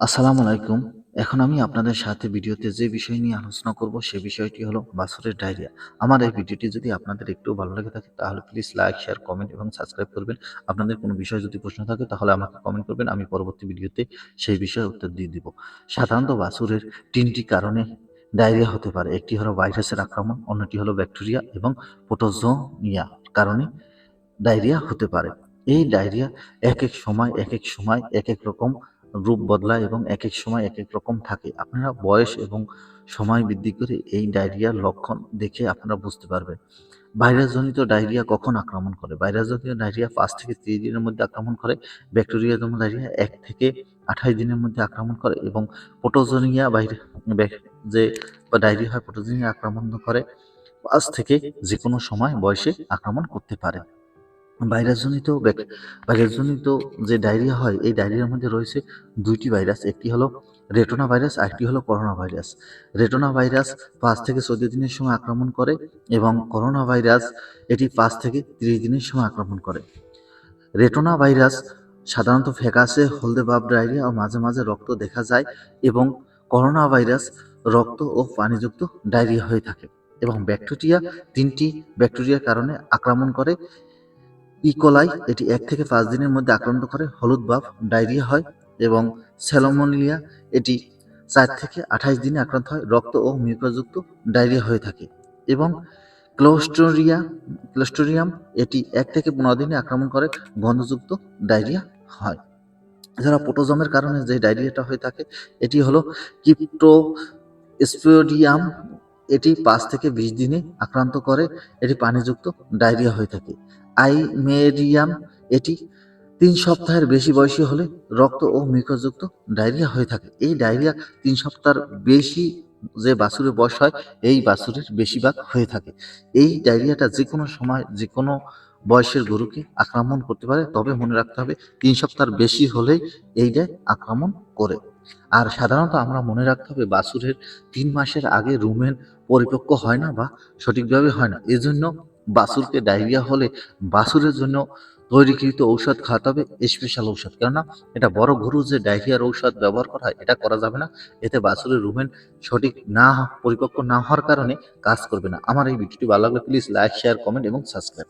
আসসালামু আলাইকুম। এখন আমি আপনাদের সাথে ভিডিওতে যে বিষয় নিয়ে আলোচনা করব, সে বিষয়টি হলো বাছুরের ডায়রিয়া। আমার এই ভিডিওটি যদি আপনাদের একটু ভালো লেগে থাকে, তাহলে প্লিজ লাইক শেয়ার কমেন্ট এবং সাবস্ক্রাইব করবেন। আপনাদের কোনো বিষয় যদি প্রশ্ন থাকে, তাহলে আমাকে কমেন্ট করবেন। আমি পরবর্তী ভিডিওতে সেই বিষয়ে উত্তর দিয়ে দিব। সাধারণত বাছুরের তিনটি কারণে ডায়রিয়া হতে পারে। একটি হলো ভাইরাসের আক্রমণ, অন্যটি হলো ব্যাকটেরিয়া এবং পোটোজোনিয়া কারণে ডায়রিয়া হতে পারে। এই ডায়রিয়া এক এক সময়, এক এক সময়, এক এক রকম রূপ বদলায় এবং এক এক সময় এক এক রকম থাকে। আপনারা বয়স এবং সময় বৃদ্ধি করে এই ডায়রিয়ার লক্ষণ দেখে আপনারা বুঝতে পারবেন। ভাইরাসজনিত ডায়রিয়া কখন আক্রমণ করে? ভাইরাসজনিত ডায়রিয়া পাঁচ থেকে তিরিশ দিনের মধ্যে আক্রমণ করে ব্যাকটেরিয়াজনিত ডায়রিয়া এক থেকে আঠাশ দিনের মধ্যে আক্রমণ করে এবং পোটোজোনিয়া বাইরে যে ডায়রিয়া হয় পোটোজোনিয়া আক্রমণ করে, পাঁচ থেকে যে কোনো সময় বয়সে আক্রমণ করতে পারে। ভাইরাসজনিত ভাইরাসজনিত যে ডায়রিয়া হয়, এই ডায়রিয়ার মধ্যে রয়েছে দুইটি ভাইরাস। একটি হলো রেটোনা ভাইরাস আর একটি হলো করোনা ভাইরাস। রেটোনা ভাইরাস পাঁচ থেকে চোদ্দ দিনের সময় আক্রমণ করে এবং করোনা ভাইরাস এটি পাঁচ থেকে তিরিশ দিনের সময় আক্রমণ করে। রেটোনা ভাইরাস সাধারণত ফ্যাকাসে, হলদে ভাব, ডায়রিয়া ও মাঝে মাঝে রক্ত দেখা যায় এবং করোনা ভাইরাস রক্ত ও পানিযুক্ত ডায়রিয়া হয়ে থাকে এবং ব্যাকটেরিয়া তিনটি ব্যাকটেরিয়ার কারণে আক্রমণ করে ইকোলাই এটি এক থেকে পাঁচ দিনের মধ্যে আক্রান্ত করে। হলুদ ভাব ডায়রিয়া হয় এবং স্যালোমোনিলিয়া এটি চার থেকে আঠাশ দিনে আক্রান্ত হয়। রক্ত ও মিউকাসযুক্ত ডায়রিয়া হয়ে থাকে এবং ক্লোস্টোরিয়া, ক্লোস্টোরিয়াম এটি এক থেকে পনেরো দিনে আক্রমণ করে। গন্ধযুক্ত ডায়রিয়া হয়। এছাড়া পোটোজমের কারণে যে ডায়রিয়াটা হয়ে থাকে, এটি হলো কিপ্টো স্পোডিয়াম এটি পাঁচ থেকে বিশ দিনে আক্রান্ত করে। এটি পানিযুক্ত ডায়রিয়া হয়ে থাকে। আইমেরিয়াম, এটি তিন সপ্তাহের বেশি বয়সী হলে রক্ত ও মিউকাসযুক্ত ডায়রিয়া হয়ে থাকে। এই ডায়রিয়া তিন সপ্তাহের বেশি যে বাছুরের বয়স হয়, এই বাছুরের বেশিরভাগ হয়ে থাকে। এই ডায়রিয়াটা যে কোনো সময় যে কোনো বয়সের গরুকে আক্রমণ করতে পারে। তবে মনে রাখতে হবে, তিন সপ্তাহের বেশি হলেই এইটা আক্রমণ করে। আর সাধারণত আমরা মনে রাখতে হবে বাছুরের তিন মাসের আগে রুমেন পরিপক্ক হয় না বা সঠিকভাবে হয় না। এজন্য বাছুরকে ডায়রিয়া হলে বাছুরের জন্য তৈরিকৃত ঔষধ খাওয়াতে হবে স্পেশাল ঔষধ। কেননা এটা বড় গরু যে ডায়রিয়ার ঔষধ ব্যবহার করা হয়, এটা করা যাবে না। এতে বাছুরের রুমেন সঠিক না, পরিপক্ক না হওয়ার কারণে কাজ করবে না। আমার এই ভিডিওটি ভালো লাগলে প্লিজ লাইক শেয়ার কমেন্ট এবং সাবস্ক্রাইব